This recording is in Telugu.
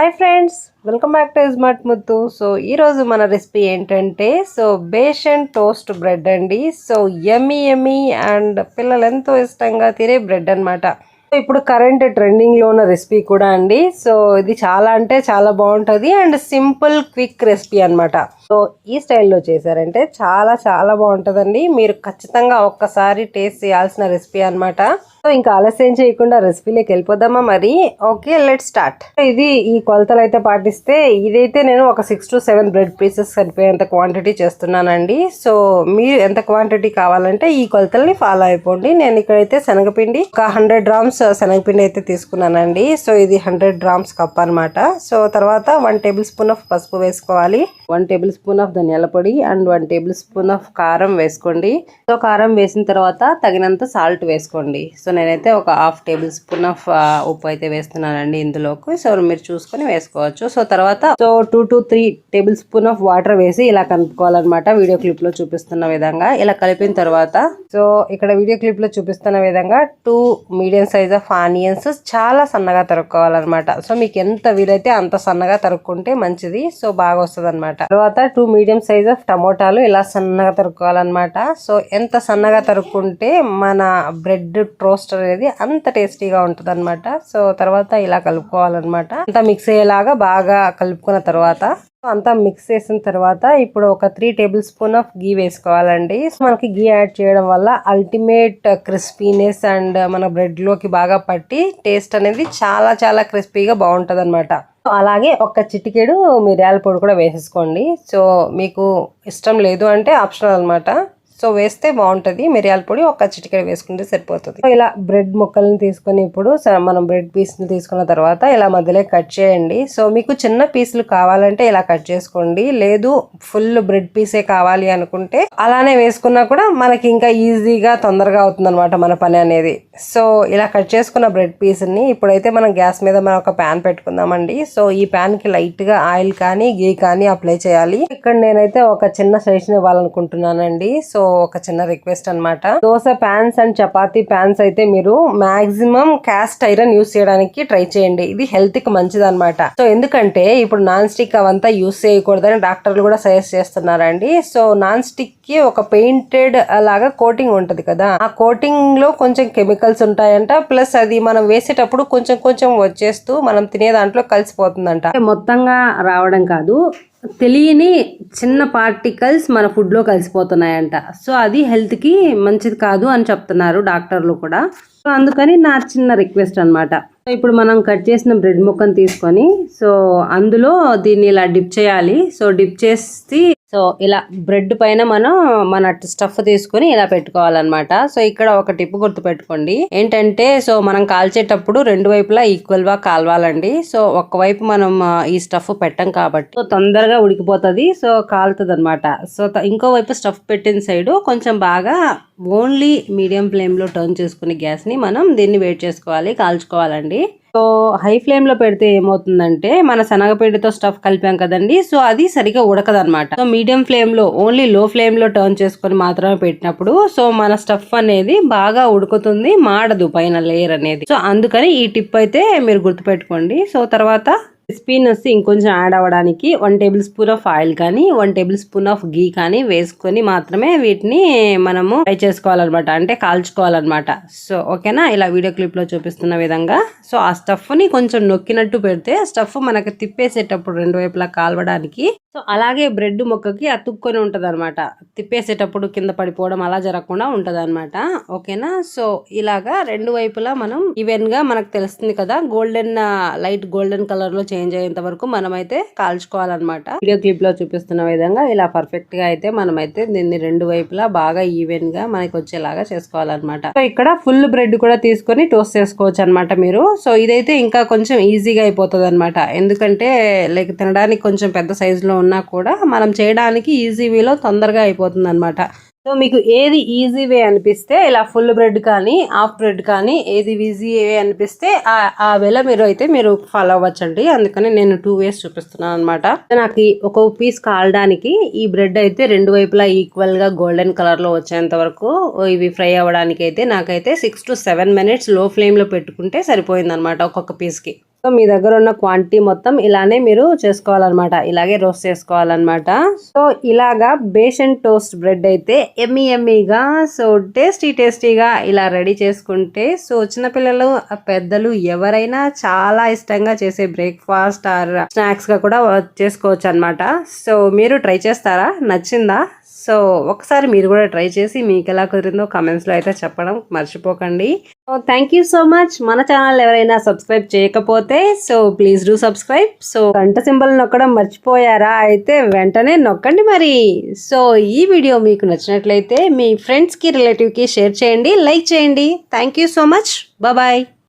Hi friends welcome back to Ismart Muthu so ఈరోజు మన రెసిపీ ఏంటంటే సో బేషన్ టోస్ట్ బ్రెడ్ అండి. సో యమ్మీ యమ్మీ అండ్ పిల్లలు ఎంతో ఇష్టంగా తినే బ్రెడ్ అనమాట ఇప్పుడు కరెంట్ ట్రెండింగ్లో ఉన్న రెసిపీ కూడా అండి. సో ఇది చాలా అంటే చాలా బాగుంటుంది అండ్ సింపుల్ క్విక్ రెసిపీ అన్నమాట. సో ఈ స్టైల్లో చేశారంటే చాలా చాలా బాగుంటుందండి. మీరు ఖచ్చితంగా ఒక్కసారి టేస్ట్ చేయాల్సిన రెసిపీ అన్నమాట. సో ఇంకా ఆలస్యం చేయకుండా రెసిపీలోకి వెళ్ళిపోదామా మరి? ఓకే లెట్ స్టార్ట్ ఇది ఈ కొలతలు అయితే పాటిస్తే ఇదైతే నేను ఒక six to seven bread pieces సరిపోయేంత క్వాంటిటీ చేస్తున్నానండి. సో మీరు ఎంత క్వాంటిటీ కావాలంటే ఈ కొలతల్ని ఫాలో అయిపోండి. నేను ఇక్కడైతే శనగపిండి ఒక హండ్రెడ్ గ్రామ్స్ శనగపిండి అయితే తీసుకున్నానండి. సో ఇది హండ్రెడ్ గ్రామ్స్ కప్ అనమాట సో తర్వాత వన్ టేబుల్ స్పూన్ ఆఫ్ పసుపు వేసుకోవాలి. వన్ టేబుల్ స్పూన్ ఆఫ్ ధనియాల పొడి and one tablespoon of కారం వేసుకోండి. సో కారం వేసిన తర్వాత తగినంత సాల్ట్ వేసుకోండి. సో నేనైతే ఒక హాఫ్ టేబుల్ స్పూన్ ఆఫ్ ఉప్పు అయితే వేస్తున్నానండి ఇందులోకి. సో మీరు చూసుకొని వేసుకోవచ్చు. సో తర్వాత so two to three tablespoon of water వేసి ఇలా కలుపుకోవాలన్నమాట. వీడియో క్లిప్లో చూపిస్తున్న విధంగా. ఇలా కలిపిన తర్వాత సో ఇక్కడ వీడియో క్లిప్లో చూపిస్తున్న విధంగా two medium size of onions చాలా సన్నగా తరుక్కోవాలన్నమాట. సో మీకు ఎంత వీలైతే అంత సన్నగా తరుక్కుంటే మంచిది. సో బాగా వస్తుంది అనమాట తర్వాత టూ మీడియం సైజ్ ఆఫ్ టమోటాలు ఇలా సన్నగా తరుక్కోవాలన్నమాట. సో ఎంత సన్నగా తరుక్కుంటే మన బ్రెడ్ ట్రోస్ మోస్టర్ అనేది అంత టేస్టీగా ఉంటుంది అనమాట సో తర్వాత ఇలా కలుపుకోవాలన్నమాట. అంతా మిక్స్ అయ్యేలాగా బాగా కలుపుకున్న తర్వాత అంతా మిక్స్ చేసిన తర్వాత ఇప్పుడు ఒక three tablespoon of ghee వేసుకోవాలండి. సో మనకి గీ యాడ్ చేయడం వల్ల అల్టిమేట్ క్రిస్పీనెస్ అండ్ మన బ్రెడ్లోకి బాగా పట్టి టేస్ట్ అనేది చాలా చాలా క్రిస్పీగా బాగుంటుంది అనమాట అలాగే ఒక చిటికెడు మిరియాల పొడి కూడా వేసేసుకోండి. సో మీకు ఇష్టం లేదు అంటే ఆప్షనల్ అనమాట సో వేస్తే బాగుంటుంది. మిరియాల పొడి ఒక చిటికెడ వేసుకుంటే సరిపోతుంది. ఇలా బ్రెడ్ ముక్కల్ని తీసుకొని ఇప్పుడు స- మనం బ్రెడ్ పీస్ని తీసుకున్న తర్వాత ఇలా మధ్యలో కట్ చేయండి. సో మీకు చిన్న పీసులు కావాలంటే ఇలా కట్ చేసుకోండి. లేదు ఫుల్ బ్రెడ్ పీసే కావాలి అనుకుంటే అలానే వేసుకున్నా కూడా మనకి ఇంకా ఈజీగా తొందరగా అవుతుందన్నమాట మన పని అనేది. సో ఇలా కట్ చేసుకున్న బ్రెడ్ పీస్ని ఇప్పుడైతే మనం గ్యాస్ మీద మనం ఒక ప్యాన్ పెట్టుకుందామండి. సో ఈ ప్యాన్కి కి లైట్గా ఆయిల్ కానీ గీ కానీ అప్లై చేయాలి. ఇక్కడ నేనైతే ఒక చిన్న సజెషన్ ఇవ్వాలనుకుంటున్నానండి. సో ఒక చిన్న రిక్వెస్ట్ అన్నమాట. Dosa pans and chapati pans అయితే మీరు మాక్సిమం క్యాస్ట్ ఐరన్ యూస్ చేయడానికి ట్రై చేయండి. ఇది హెల్త్కి మంచిది అనమాట సో ఎందుకంటే ఇప్పుడు నాన్ స్టిక్ అవంతా యూస్ చేయకూడదని డాక్టర్లు కూడా సజెస్ట్ చేస్తున్నారండి. సో నాన్ స్టిక్కి ఒక పెయింటెడ్ లాగా కోటింగ్ ఉంటది కదా. ఆ కోటింగ్లో కొంచెం కెమికల్స్ ఉంటాయంట. ప్లస్ అది మనం వేసేటప్పుడు కొంచెం కొంచెం వచ్చేస్తూ మనం తినే దాంట్లో కలిసిపోతుందంట. మొత్తంగా రావడం కాదు. తెలియని చిన్న పార్టికల్స్ మన ఫుడ్లో కలిసిపోతున్నాయంట. సో అది హెల్త్కి మంచిది కాదు అని చెప్తున్నారు డాక్టర్లు కూడా. సో అందుకని నా చిన్న రిక్వెస్ట్ అనమాట ఇప్పుడు మనం కట్ చేసిన బ్రెడ్ ముక్కను తీసుకొని సో అందులో దీన్ని ఇలా డిప్ చేయాలి. సో డిప్ చేసి సో ఇలా బ్రెడ్ పైన మనం మన స్టఫ్ తీసుకొని ఇలా పెట్టుకోవాలన్నమాట. సో ఇక్కడ ఒక టిప్ గుర్తు పెట్టుకోండి ఏంటంటే సో మనం కాల్చేటప్పుడు రెండు వైపులా ఈక్వల్గా కాలవాలండి. సో ఒకవైపు మనం ఈ స్టఫ్ పెట్టం కాబట్టి సో తొందరగా ఉడికిపోతుంది. సో కాలుతుంది అనమాట సో ఇంకో వైపు స్టఫ్ పెట్టిన సైడ్ కొంచెం బాగా ఓన్లీ మీడియం ఫ్లేమ్లో టర్న్ చేసుకుని గ్యాస్ని మనం దీన్ని వెయిట్ చేసుకోవాలి కాల్చుకోవాలండి. సో హై ఫ్లేమ్లో పెడితే ఏమవుతుందంటే మన శనగపిండితో స్టఫ్ కలిపాం కదండి సో అది సరిగా ఉడకదనమాట సో మీడియం ఫ్లేమ్లో ఓన్లీ లో ఫ్లేమ్లో టర్న్ చేసుకొని మాత్రమే పెట్టినప్పుడు సో మన స్టఫ్ అనేది బాగా ఉడుకుతుంది మాడదు పైన లేయర్ అనేది. సో అందుకని ఈ టిప్ అయితే మీరు గుర్తుపెట్టుకోండి. సో తర్వాత క్రిస్పీనెస్ ఇంకొంచెం యాడ్ అవ్వడానికి one tablespoon of oil కానీ one tablespoon of ghee కానీ వేసుకొని మాత్రమే వీటిని మనము ఫ్రై చేసుకోవాలన్నమాట. అంటే కాల్చుకోవాలన్నమాట. సో ఓకేనా? ఇలా వీడియో క్లిప్లో చూపిస్తున్న విధంగా. సో ఆ స్టఫ్ని కొంచెం నొక్కినట్టు పెడితే స్టఫ్ మనకు తిప్పేసేటప్పుడు రెండు వైపులా కాలవడానికి. సో అలాగే బ్రెడ్ ముక్కకి అతుక్కొని ఉంటుంది అనమాట తిప్పేసేటప్పుడు కింద పడిపోవడం అలా జరగకుండా ఉంటుంది అనమాట ఓకేనా? సో ఇలాగా రెండు వైపులా మనం ఈవెన్గా మనకు తెలుస్తుంది కదా గోల్డెన్ లైట్ గోల్డెన్ కలర్లో చేంజ్ అయ్యేంత వరకు మనమైతే కాల్చుకోవాలన్నమాట. వీడియో క్లిప్లో చూపిస్తున్న విధంగా ఇలా పర్ఫెక్ట్గా అయితే మనమైతే దీన్ని రెండు వైపులా బాగా ఈవెన్గా మనకి వచ్చేలాగా చేసుకోవాలన్నమాట. సో ఇక్కడ ఫుల్ బ్రెడ్ కూడా తీసుకొని టోస్ట్ చేసుకోవచ్చు అనమాట మీరు. సో ఇదైతే ఇంకా కొంచెం ఈజీగా అయిపోతుంది అనమాట ఎందుకంటే లైక్ తినడానికి కొంచెం పెద్ద సైజులో ఉన్నా కూడా మనం చేయడానికి ఈజీ వేలో తొందరగా అయిపోతుంది అనమాట సో మీకు ఏది ఈజీ వే అనిపిస్తే ఇలా ఫుల్ బ్రెడ్ కానీ హాఫ్ బ్రెడ్ కానీ ఏది ఈజీ వే అనిపిస్తే ఆ- వేళ మీరు అయితే మీరు ఫాలో అవ్వచ్చండి. అందుకని నేను టూ వేస్ చూపిస్తున్నాను అనమాట నాకు ఒక పీస్ కాలడానికి ఈ బ్రెడ్ అయితే రెండు వైపులా ఈక్వల్గా గోల్డెన్ కలర్లో వచ్చేంత వరకు ఇవి ఫ్రై అవ్వడానికి అయితే నాకైతే సిక్స్ టు సెవెన్ మినిట్స్లో ఫ్లేమ్లో పెట్టుకుంటే సరిపోయింది అనమాట ఒక్కొక్క పీస్కి సో మీ దగ్గర ఉన్న క్వాంటిటీ మొత్తం ఇలానే మీరు చేసుకోవాలన్నమాట. ఇలాగే రోస్ట్ చేసుకోవాలన్నమాట. సో ఇలాగా బేషన్ టోస్ట్ బ్రెడ్ అయితే ఎమ్మి ఎమ్మిగా సో టేస్టీ టేస్టీగా ఇలా రెడీ చేసుకుంటే సో చిన్నపిల్లలు పెద్దలు ఎవరైనా చాలా ఇష్టంగా చేసే బ్రేక్ఫాస్ట్ ఆర్ స్నాక్స్గా కూడా చేసుకోవచ్చు అనమాట సో మీరు ట్రై చేస్తారా? నచ్చిందా? సో ఒకసారి మీరు కూడా ట్రై చేసి మీకు ఎలా కుదిరిందో కామెంట్స్లో అయితే చెప్పడం మర్చిపోకండి. So thank you so much మన ఛానల్ ఎవరైనా సబ్స్క్రైబ్ చేయకపోతే so please do subscribe so గంట సింబల్ నొక్కడం మర్చిపోయారా? అయితే వెంటనే నొక్కండి మరి. సో ఈ వీడియో మీకు నచ్చినట్లయితే మీ ఫ్రెండ్స్కి రిలేటివ్కి షేర్ చేయండి లైక్ చేయండి. Thank you so much bye